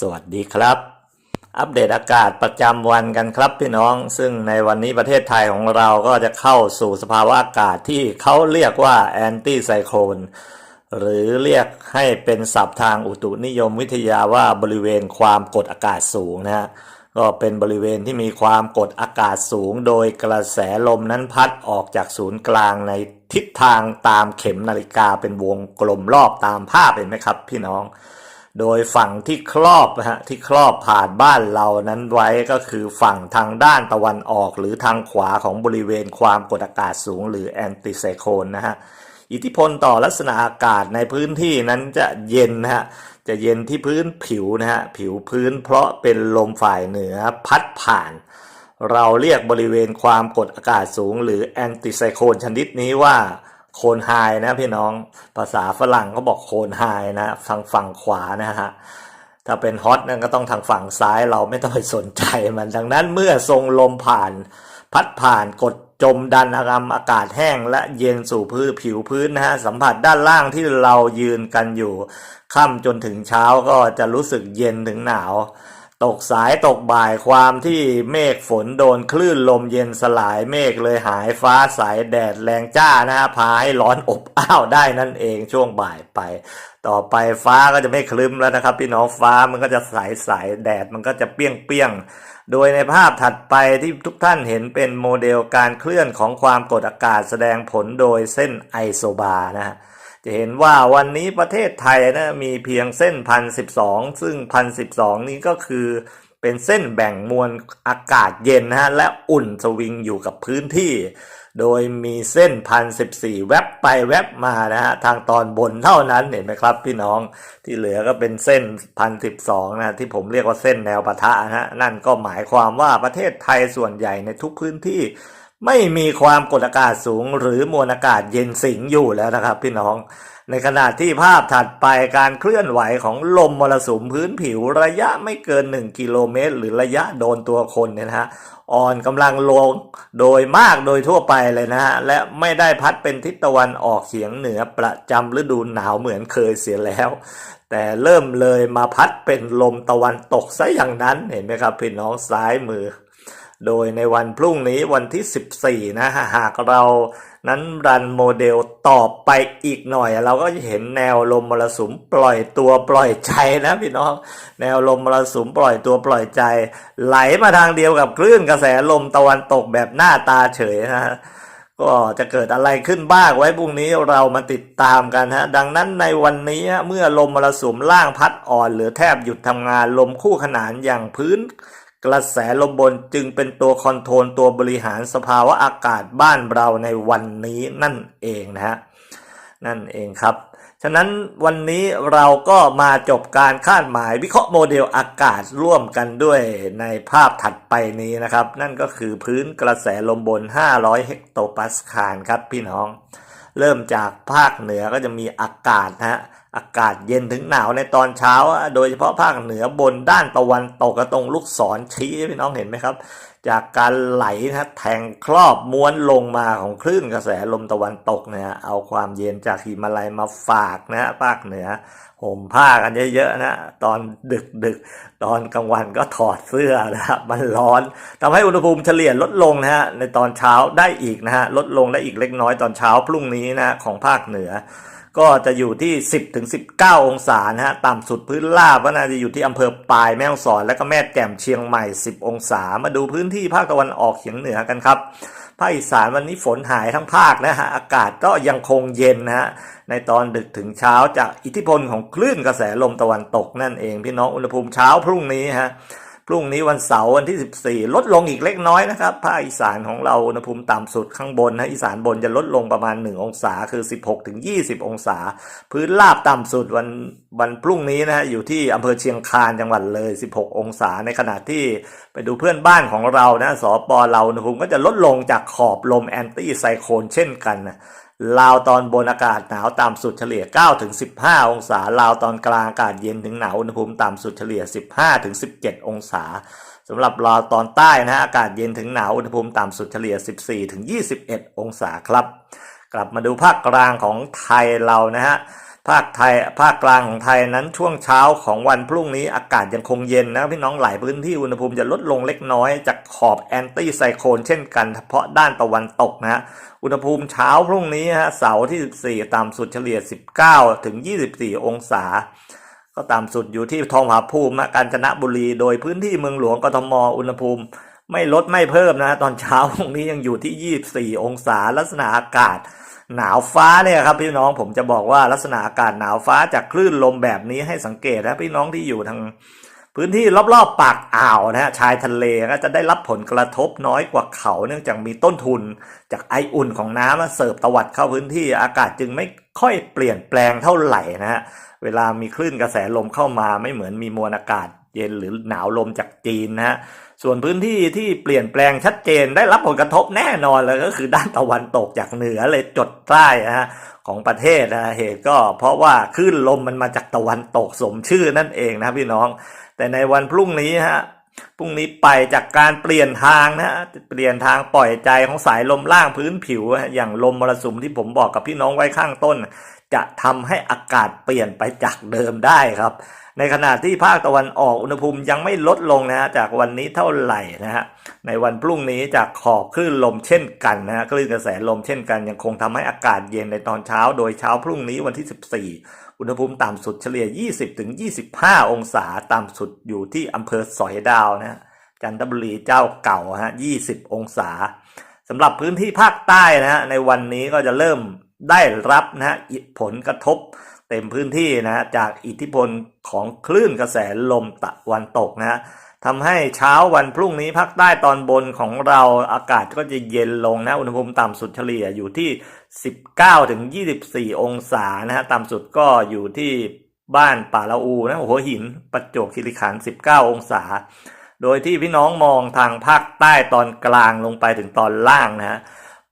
สวัสดีครับ อัปเดตอากาศประจำวันกันครับพี่น้อง ซึ่งในวันนี้ประเทศไทยของเราก็จะเข้าสู่สภาวะอากาศที่เขาเรียกว่าแอนตี้ไซโคลนหรือเรียกให้เป็นศัพท์ทางอุตุนิยมวิทยาว่าบริเวณความกดอากาศสูงนะฮะก็เป็นบริเวณที่มีความกดอากาศสูง โดยกระแสลมนั้นพัดออกจากศูนย์กลางในทิศทางตามเข็มนาฬิกาเป็นวงกลมรอบตามภาพเห็นไหมครับ พี่น้อง โดยฝั่งที่ครอบนะฮะที่ครอบผ่านบ้านเรานั้นไว้ก็คือฝั่งทางด้านตะวันออก หรือทางขวาของบริเวณความกดอากาศสูง หรือแอนติไซโคลนนะฮะอิทธิพลต่อลักษณะอากาศในพื้นที่นั้นจะเย็นนะฮะจะเย็นที่พื้นผิวนะฮะผิวพื้นเพราะเป็นลมฝ่ายเหนือพัดผ่าน เราเรียกบริเวณความกดอากาศสูง หรือแอนติไซโคลนชนิดนี้ว่า โคนไฮนะพี่น้องภาษาฝรั่งเขาบอกโคนไฮนะทางฝั่งขวานะฮะถ้าเป็นฮอตนั่นก็ต้องทางฝั่งซ้ายเราไม่ต้องไปสนใจมันดังนั้นเมื่อทรงลมผ่าน พัดผ่านกดจมดันอากาศอากาศแห้งและเย็นสู่พื้นผิวพื้นนะฮะสัมผัสด้านล่างที่เรายืนกันอยู่ค่ำจนถึงเช้าก็จะรู้สึกเย็นถึงหนาว ตกสายตกบ่ายความที่เมฆฝนโดนคลื่นลมเย็นสลายเมฆเลยหายฟ้าใสแดดแรงจ้านะฮะพาให้ร้อนอบอ้าวได้นั่นเองช่วงบ่ายไป ต่อไปฟ้าก็จะไม่คลึ้มแล้วนะครับ พี่น้องฟ้ามันก็จะใสใสแดดมันก็จะเปี้ยงเปี้ยงโดยในภาพถัดไปที่ทุกท่านเห็นเป็นโมเดลการเคลื่อนของความกดอากาศแสดงผลโดยเส้นไอโซบาร์นะฮะ จะเห็นว่าวันนี้ประเทศไทยนะมีเพียงเส้นพันสิบสองซึ่งพันสิบสองนี้ก็คือเป็นเส้นแบ่งมวลอากาศเย็นนะฮะและอุ่นสวิงอยู่กับพื้นที่ โดยมีเส้นพันสิบสี่แวบไปแวบมานะฮะทางตอนบนเท่านั้นเห็นไหมครับพี่น้องที่เหลือก็เป็นเส้นพันสิบสองนะที่ผมเรียกว่าเส้นแนวปะทะนะฮะนั่นก็หมายความว่าประเทศไทยส่วนใหญ่ในทุกพื้นที่ ไม่มีความกดอากาศสูงหรือมวลอากาศเย็นสิงอยู่แล้วนะครับ พี่น้อง ในขณะที่ภาพถัดไปการเคลื่อนไหวของลมมรสุมพื้นผิวระยะไม่เกิน 1 กิโลเมตร หรือระยะโดนตัวคนเนี่ยนะฮะอ่อนกำลังลงโดยมากโดยทั่วไปเลยนะฮะ และไม่ได้พัดเป็นทิศตะวันออกเฉียงเหนือประจำฤดูหนาวเหมือนเคยเสียแล้ว แต่เริ่มเลยมาพัดเป็นลมตะวันตกซะอย่างนั้นเห็นไหมครับพี่น้องซ้ายมือ โดยในวันพรุ่งนี้วันที่ 14นะฮะหากเรานั้นรันโมเดลต่อไปอีกหน่อย เราก็จะเห็นแนวลมมรสุมปล่อยตัวปล่อยใจนะพี่น้อง แนวลมมรสุมปล่อยตัวปล่อยใจ ไหลมาทางเดียวกับคลื่นกระแสลมตะวันตกแบบหน้าตาเฉยนะฮะก็จะเกิดอะไรขึ้นบ้างไว้พรุ่งนี้เรามาติดตามกันฮะดังนั้นในวันนี้เมื่อลมมรสุมล่างพัดอ่อน หรือแทบหยุดทำงานลมคู่ขนานอย่างพื้น กระแสลมบนจึงเป็นตัวคอนโทรลตัวบริหารสภาวะอากาศบ้านเราในวันนี้นั่นเองนะฮะนั่นเองครับ ฉะนั้นวันนี้เราก็มาจบการคาดหมายวิเคราะห์โมเดลอากาศร่วมกันด้วยในภาพถัดไปนี้นะครับ นั่นก็คือพื้นกระแสลมบน 500 เฮกโตปาสคาลครับพี่น้อง เริ่มจากภาคเหนือก็จะมีอากาศนะฮะ อากาศเย็นถึงหนาวในตอนเช้า โดยเฉพาะภาคเหนือบนด้านตะวันตกกระตรงลูกศรชี้พี่น้องเห็นไหมครับ จากการไหลนะแทงครอบม้วนลงมาของคลื่นกระแสลมตะวันตกเนี่ยเอาความเย็นจากหิมาลัยมาฝากนะภาคเหนือห่มผ้ากันเยอะๆนะตอนดึกดึกตอนกลางวันก็ถอดเสื้อนะฮะมันร้อนทำให้อุณหภูมิเฉลี่ยลดลงนะฮะในตอนเช้าได้อีกนะฮะลดลงได้อีกเล็กน้อยตอนเช้าพรุ่งนี้นะของภาคเหนือก็จะอยู่ที่ 10ถึง19 องศานะฮะต่ำสุดพื้นราบก็น่าจะอยู่ที่อำเภอปายแม่ฮ่องสอนและก็แม่แจ่มเชียงใหม่ 10 องศา มาดูพื้นที่ภาคตะวันออกเฉียงเหนือกันครับภาคอีสานวันนี้ฝนหายทั้งภาคนะฮะอากาศก็ยังคงเย็นนะฮะในตอนดึกถึงเช้าจากอิทธิพลของคลื่นกระแสลมตะวันตกนั่นเองพี่น้องอุณหภูมิเช้าพรุ่งนี้ฮะ พรุ่งนี้วันเสาร์วันที่ 14 ลดลงอีกเล็กน้อยนะครับ ภาคอีสานของเราอุณหภูมิต่ำสุดข้างบนนะอีสานบนจะลดลงประมาณ 1 องศาคือ 16ถึง20 องศา พื้นราบต่ำสุดวันวันพรุ่งนี้นะฮะอยู่ที่อำเภอเชียงคานจังหวัดเลย 16 องศาในขณะที่ไปดูเพื่อนบ้านของเรานะสปอเราอุณหภูมิก็จะลดลงจากขอบลมแอนตี้ไซโคลนเช่นกันนะ ลาวตอนบนอากาศหนาวต่ำสุดเฉลี่ย 9-15 องศา ลาวตอนกลางอากาศเย็นถึงหนาวอุณหภูมิต่ำสุดเฉลี่ย 15-17 องศาสำหรับลาวตอนใต้นะฮะอากาศเย็นถึงหนาวอุณหภูมิต่ำสุดเฉลี่ย 14-21 องศาครับ กลับมาดูภาคกลางของไทยเรานะฮะ ภาคไทยภาคกลางของไทยนั้นช่วงเช้าของวันพรุ่งนี้อากาศยังคงเย็นนะพี่น้องหลายพื้นที่อุณหภูมิจะลดลงเล็กน้อยจากขอบแอนตี้ไซโคลนเช่นกันเฉพาะด้านตะวันตกนะฮะอุณหภูมิเช้าพรุ่งนี้ฮะเสาร์ที่ 14ต่ำสุดเฉลี่ย 19 ถึง 24 องศา ก็ต่ำสุดอยู่ที่ทองผาภูมิกาญจนบุรี โดยพื้นที่เมืองหลวงกทมอุณหภูมิไม่ลดไม่เพิ่มนะตอนเช้าพรุ่งนี้ยังอยู่ที่ 24 องศาลักษณะอากาศ หนาวฟ้าเนี่ยครับพี่น้องผมจะบอกว่าลักษณะอากาศหนาวฟ้าจากคลื่นลมแบบนี้ให้สังเกตนะพี่น้องที่อยู่ทางพื้นที่รอบๆปากอ่าวนะฮะชายทะเลก็จะได้รับผลกระทบน้อยกว่าเขา เนื่องจากมีต้นทุนจากไออุ่นของน้ำเสิร์ฟตวัดเข้าพื้นที่อากาศจึงไม่ค่อยเปลี่ยนแปลงเท่าไหร่นะฮะเวลามีคลื่นกระแสลมเข้ามาไม่เหมือนมีมวลอากาศ เย็นหรือหนาวลมจากจีนนะฮะส่วนพื้นที่ที่เปลี่ยนแปลงชัดเจนได้รับผลกระทบแน่นอนเลยก็คือด้านตะวันตกจากเหนือเลยจดใต้นะฮะของประเทศนะเหตุก็เพราะว่าคลื่นลมมันมาจากตะวันตกสมชื่อนั่นเองนะพี่น้อง แต่ในวันพรุ่งนี้ฮะพรุ่งนี้ไปจากการเปลี่ยนทางนะฮะเปลี่ยนทางปล่อยใจของสายลมล่างพื้นผิว อย่างลมมรสุมที่ผมบอกกับพี่น้องไว้ข้างต้น จะทำให้อากาศเปลี่ยนไปจากเดิมได้ครับ ในขณะที่ภาคตะวันออกอุณหภูมิยังไม่ลดลงนะฮะจากวันนี้เท่าไหร่นะฮะในวันพรุ่งนี้จากขอบคลื่นลมเช่นกันนะฮะคลื่นกระแสลมเช่นกัน ยังคงทำให้อากาศเย็นในตอนเช้า โดยเช้าพรุ่งนี้วันที่ 14 อุณหภูมิต่ำสุดเฉลี่ย 20-25 องศาต่ำสุดอยู่ที่อำเภอสอยดาวนะฮะจันทบุรีเจ้าเก่าฮะ 20 องศาสำหรับพื้นที่ภาคใต้นะฮะในวันนี้ก็จะเริ่ม ได้รับนะฮะผลกระทบเต็มพื้นที่นะฮะจากอิทธิพลของคลื่นกระแสลมตะวันตกนะฮะทำให้เช้าวันพรุ่งนี้ภาคใต้ตอนบนของเราอากาศก็จะเย็นลงนะอุณหภูมิต่ำสุดเฉลี่ยอยู่ที่ 19ถึง24 องศานะฮะต่ำสุดก็อยู่ที่บ้านป่าละอูนะหัวหินประจวบคีรีขันธ์19 องศา โดยที่พี่น้องมองทางภาคใต้ตอนกลางลงไปถึงตอนล่างนะฮะ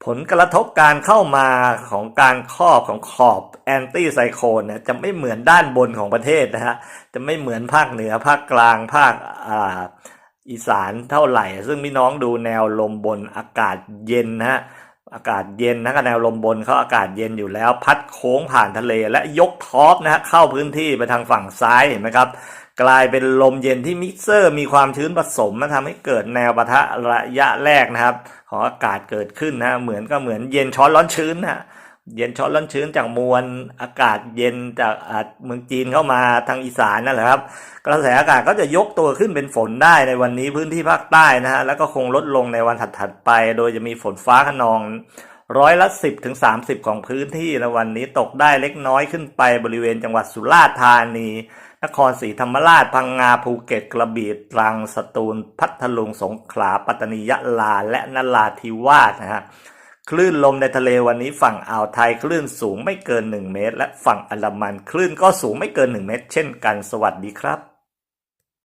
ผลกระทบการเข้ามาของการครอบของขอบแอนตี้ไซโคลนเนี่ยจะไม่เหมือนด้านบนของประเทศนะฮะจะไม่เหมือนภาคเหนือภาคกลางภาคอ่าอีสานเท่าไหร่ ซึ่งพี่น้องดูแนวลมบนอากาศเย็นนะฮะอากาศเย็นนะแนวลมบนเขาอากาศเย็นอยู่แล้ว พัดโค้งผ่านทะเลและยกท็อปนะฮะเข้าพื้นที่ไปทางฝั่งซ้ายเห็นไหมครับ กลายเป็นลมเย็นที่มิกเซอร์มีความชื้นผสมมาทำให้เกิดแนวปะทะระยะแรกนะครับ ของอากาศเกิดขึ้นนะเหมือนก็เหมือนเย็นช้อนร้อนชื้นนะเย็นช้อนร้อนชื้นจากมวลอากาศเย็นจากเมืองจีนเข้ามาทางอีสานนั่นแหละครับ กระแสอากาศก็จะยกตัวขึ้นเป็นฝนได้ในวันนี้พื้นที่ภาคใต้นะฮะแล้วก็คงลดลงในวันถัดๆไป โดยจะมีฝนฟ้าขนองร้อยละสิบถึงสามสิบของพื้นที่ในวันนี้ตกได้เล็กน้อยขึ้นไปบริเวณจังหวัดสุราษฎร์ธานี นครศรีธรรมราช พังงา ภูเก็ต กระบี่ตรัง สตูล พัทลุง สงขลา ปัตตานี ยะลา และนราธิวาสนะฮะ คลื่นลมในทะเลวันนี้ฝั่งอ่าวไทยคลื่นสูงไม่เกิน 1 เมตร และฝั่งอันดามันคลื่นก็สูงไม่เกิน 1 เมตร เช่นกัน สวัสดีครับ